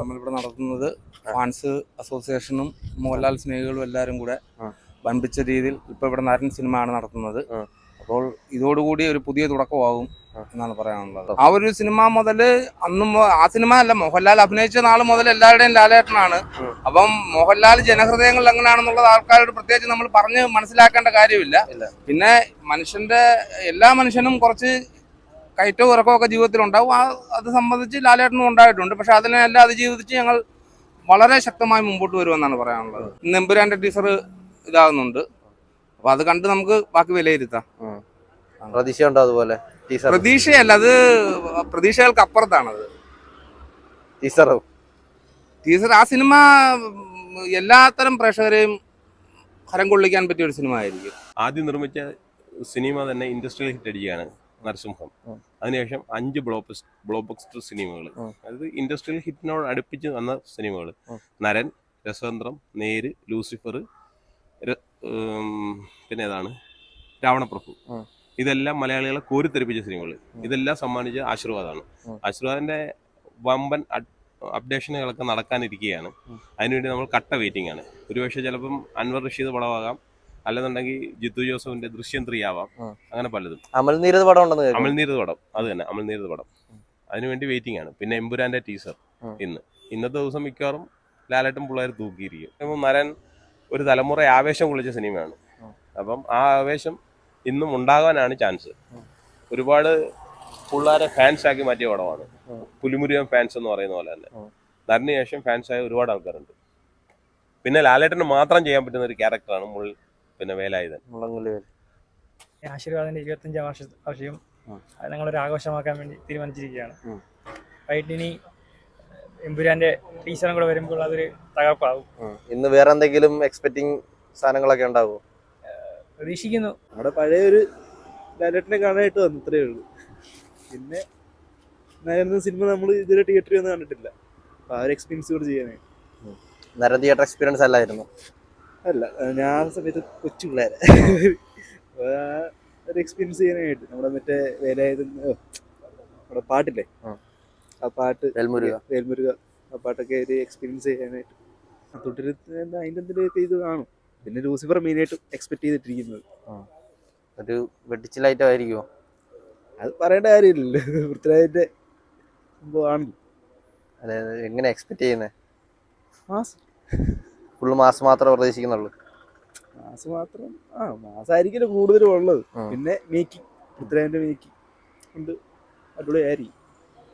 നമ്മളിവിടെ നടത്തുന്നത് ഫാൻസ് അസോസിയേഷനും മോഹൻലാൽ സ്നേഹികളും എല്ലാവരും കൂടെ വമ്പിച്ച രീതിയിൽ ഇപ്പൊ ഇവിടെ നാരൻ സിനിമയാണ് നടത്തുന്നത്. അപ്പോൾ ഇതോടുകൂടി ഒരു പുതിയ തുടക്കമാകും എന്നാണ് പറയാനുള്ളത്. ആ ഒരു സിനിമ മുതൽ അന്നും ആ സിനിമ അല്ല മോഹൻലാൽ അഭിനയിച്ച നാൾ മുതൽ എല്ലാവരുടെയും ലാലേട്ടനാണ്. അപ്പം മോഹൻലാൽ ജനഹൃദയങ്ങളിൽ എങ്ങനെയാണെന്നുള്ളത് ആൾക്കാരോട് പ്രത്യേകിച്ച് നമ്മൾ പറഞ്ഞ് മനസ്സിലാക്കേണ്ട കാര്യമില്ല. പിന്നെ മനുഷ്യന്റെ എല്ലാ മനുഷ്യനും കുറച്ച് കയറ്റവും ഇറക്കമൊക്കെ ജീവിതത്തിൽ ഉണ്ടാവും ആ അത് സംബന്ധിച്ച് ലാലേട്ടനും ഉണ്ടായിട്ടുണ്ട്. പക്ഷെ അതിനെല്ലാം അതിജീവിച്ച് ഞങ്ങൾ വളരെ ശക്തമായി മുമ്പോട്ട് വരുമെന്നാണ് പറയാനുള്ളത്. നെമ്പുരാന്റെ ടീച്ചർ ഇതാകുന്നുണ്ട്. അപ്പൊ അത് കണ്ട് നമുക്ക് ബാക്കി വിലയിരുത്താം. പ്രതീക്ഷയുണ്ടോ അതുപോലെ? ടീസർ. പ്രതീക്ഷയല്ല അത് പ്രതീക്ഷകൾക്ക് അപ്പുറത്താണത്. ടീച്ചറും ടീച്ചർ ആ സിനിമ എല്ലാത്തരം പ്രേക്ഷകരെയും ഹരം കൊള്ളിക്കാൻ പറ്റിയ ഒരു സിനിമ ആയിരിക്കും ആദ്യം നിർമ്മിച്ച സിനിമ തന്നെ ഇൻഡസ്ട്രിയൽ ഹിറ്റ് അടിക്കുകയാണ്. നരസിംഹം. അതിനുശേഷം അഞ്ച് ബ്ലോക്ക് ബ്ലോക്ക്ബസ്റ്റർ സിനിമകൾ അതായത് ഇൻഡസ്ട്രിയൽ ഹിറ്റിനോട് അടുപ്പിച്ച് വന്ന സിനിമകൾ നരൻ രസതന്ത്രം നേര് ലൂസിഫർ പിന്നെ ഏതാണ്? രാവണപ്രഭു. ഇതെല്ലാം മലയാളികളെ കോരിത്തെറിപ്പിച്ച സിനിമകൾ ഇതെല്ലാം സമ്മാനിച്ച ആശീർവാദമാണ് ആശീർവാദിന്റെ വമ്പൻ അപ്ഡേഷനുകളൊക്കെ നടക്കാനിരിക്കുകയാണ്. അതിനുവേണ്ടി നമ്മൾ കട്ട വെയിറ്റിംഗ് ആണ് ഒരുപക്ഷെ ചിലപ്പം അൻവർ റഷീദ് പടമാകാം അല്ലെന്നുണ്ടെങ്കിൽ ജിത്തു ജോസഫിന്റെ ദൃശ്യം ത്രീ ആവാം അങ്ങനെ പലതും. അമൽ നീരത് പടം ഉണ്ടെന്ന്. അമൽനീരത് പടം. അത് തന്നെ അമൽനീരത് പടം. അതിനുവേണ്ടി വെയിറ്റിംഗ് ആണ്. പിന്നെ എമ്പുരാന്റെ ടീസർ. ഇന്ന്. ഇന്നത്തെ ദിവസം മിക്കവാറും ലാലേട്ടൻ പിള്ളേർ തൂക്കിയിരിക്കും. അപ്പം നരൻ ഒരു തലമുറ ആവേശം കൊള്ളിച്ച സിനിമയാണ്. അപ്പം ആ ആവേശം ഇന്നും ഉണ്ടാകാനാണ് ചാൻസ് ഒരുപാട് പിള്ളേരെ ഫാൻസ് ആക്കി മാറ്റിയ പടമാണ്. പുലിമുരുകൻ ഫാൻസ് എന്ന് പറയുന്ന പോലെ തന്നെ. നരന് ശേഷം ഫാൻസ് ആയ ഒരുപാട് ആൾക്കാരുണ്ട്. പിന്നെ ലാലേട്ടന് മാത്രം ചെയ്യാൻ പറ്റുന്ന ഒരു ക്യാരക്ടറാണ് മുൾ പിന്നെ വേലായുധൻ മുളങ്കുലി ഇരുപത്തി ആശീർവാദിന്റെ ഇരുപത്തഞ്ചാം വർഷ വർഷവും. അത് ഞങ്ങളൊരു ആഘോഷമാക്കാൻ വേണ്ടി തീരുമാനിച്ചിരിക്കുകയാണ്. വൈറ്റിനി എമ്പുരാന്റെ ടീച്ചറും കൂടെ വരുമ്പോൾ അതൊരു തകർപ്പാകും. ഇന്ന് വേറെ എന്തെങ്കിലും എക്സ്പെക്ടിങ് സാധനങ്ങളൊക്കെ ഉണ്ടാവോ? പ്രതീക്ഷിക്കുന്നു. അവിടെ പഴയ ഒരു ഡയറക്ടറിനെ കാണാനായിട്ട് വന്നു ഇത്രയേ ഉള്ളൂ. പിന്നെ നരന്ത സിനിമ നമ്മൾ ഇതുവരെ തിയേറ്ററിൽ ഒന്നും കണ്ടിട്ടില്ല. അപ്പൊ ആ ഒരു എക്സ്പീരിയൻസ് കൂടെ ചെയ്യാനായി നരൻ തിയേറ്റർ എക്സ്പീരിയൻസ് അല്ലായിരുന്നു. അല്ല ഞാൻ ആ സമയത്ത് കൊച്ചു പിള്ളേരെ. ഒരു എക്സ്പീരിയൻസ് ചെയ്യാനായിട്ട് നമ്മുടെ മറ്റേ വേലായത് നമ്മുടെ പാട്ടില്ലേ. ആ. പാട്ട് വേൽമുരുക. വേൽമുരുക. ആ പാട്ടൊക്കെ ഒരു എക്സ്പീരിയൻസ് ചെയ്യാനായിട്ട്. എന്താ അതിന്റെ എന്തെങ്കിലുമൊക്കെ ഇത് കാണും. പിന്നെ ലൂസിഫർ മെയിനായിട്ട് എക്സ്പെക്ട് ചെയ്തിട്ടിരിക്കുന്നത്. ഒരു വെട്ടിച്ചിലായിട്ടായിരിക്കുമോ അത് പറയേണ്ട കാര്യമില്ലല്ലോ. പൃഥ്വിരാജിന്റെ സംഭവമാണല്ലോ. അതായത് എങ്ങനെ എക്സ്പെക്ട് ചെയ്യുന്നത് മാസ് ഫുള്ള് മാസം മാത്രമേ പ്രതീക്ഷിക്കുന്നുള്ളൂ. മാസ് മാത്രം ആ മാസമായിരിക്കില്ല കൂടുതലും ഉള്ളത്. പിന്നെ മേക്കിംഗ് പൃഥ്വിരാജിന്റെ മേക്കിംഗ് ഉണ്ട്. അടിപൊളിയായിരിക്കും